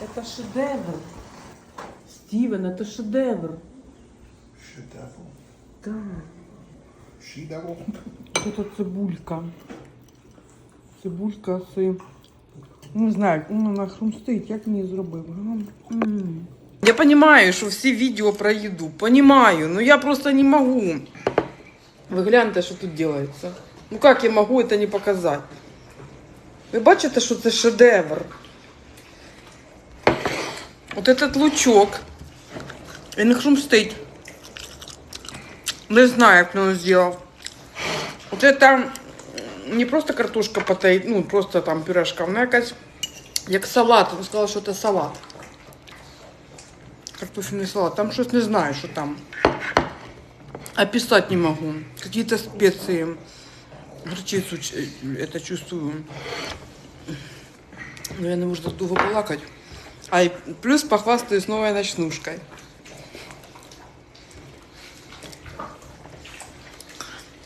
Это шедевр. Стивен, это шедевр. Шедевр. Да. Шедевр. Це цибулька. Цибулька з... Не знаю, ну, вона хрумстить, як мені зробив. М. Я понимаю, що всі відео про їду. Понимаю, но я просто не могу. Ви гляньте, що тут делается. Ну як я можу це не показати? Ви бачите, що це шедевр? От этот лучок. Він хрумстить. Не знаю, як він його зробив. Вот это не просто картошка потей, ну просто там пюрешка, вона якась як салат. Він сказав, що це салат. Картофельний салат. Там щось не знаю, що там. Описать не могу. Какие-то специи. Горчицу ч- э, это чувствую. Но я не можу довго балакати. А плюс похвастаюсь новой ночнушкой.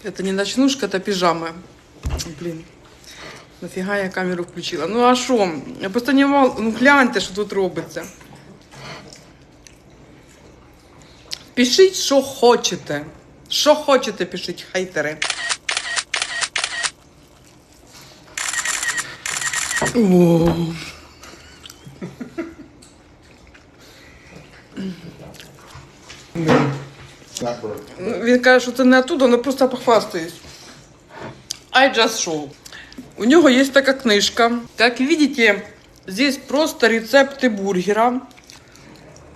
Это не ночнушка, это пижама. Блин. Нафіга я камеру включила. Ну а що? Я просто не мав. Ну гляньте, що тут робиться. Пишіть, що хочете. Що хочете, пишіть, хейтери. О. Він каже, що це не оттуда, але просто похвастаюсь. I just show. У нього є така книжка. Как видите, здесь просто рецепты бургера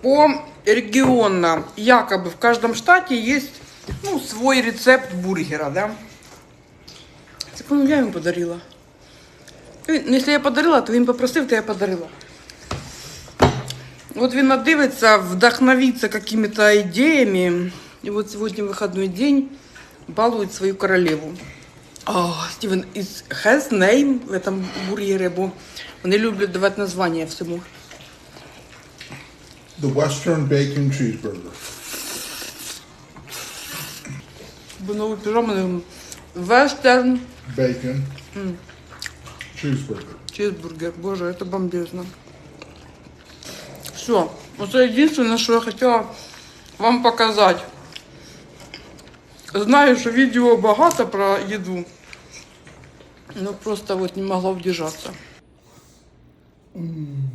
по регионно. Якобы в каждом штате есть ну, свой рецепт бургера, да? Це, по-моєму, я йому подарила. Ну, якщо я подарила, то він попросив, то я подарила. Вот він надивиться, вдохновиться какими-то идеями. И вот сегодня выходной день балует свою королеву. О, Стивен, is has name в этом бургере, бо вони люблять давати названня всьому. The Western Bacon Cheeseburger. Бо новий піжам вестерн Bacon. Cheeseburger. чизбургер. Боже, это бомбезно. Все, это единственное, что я хотела вам показать. Знаю, что видео багато про еду. Но просто вот не могла удержаться. М.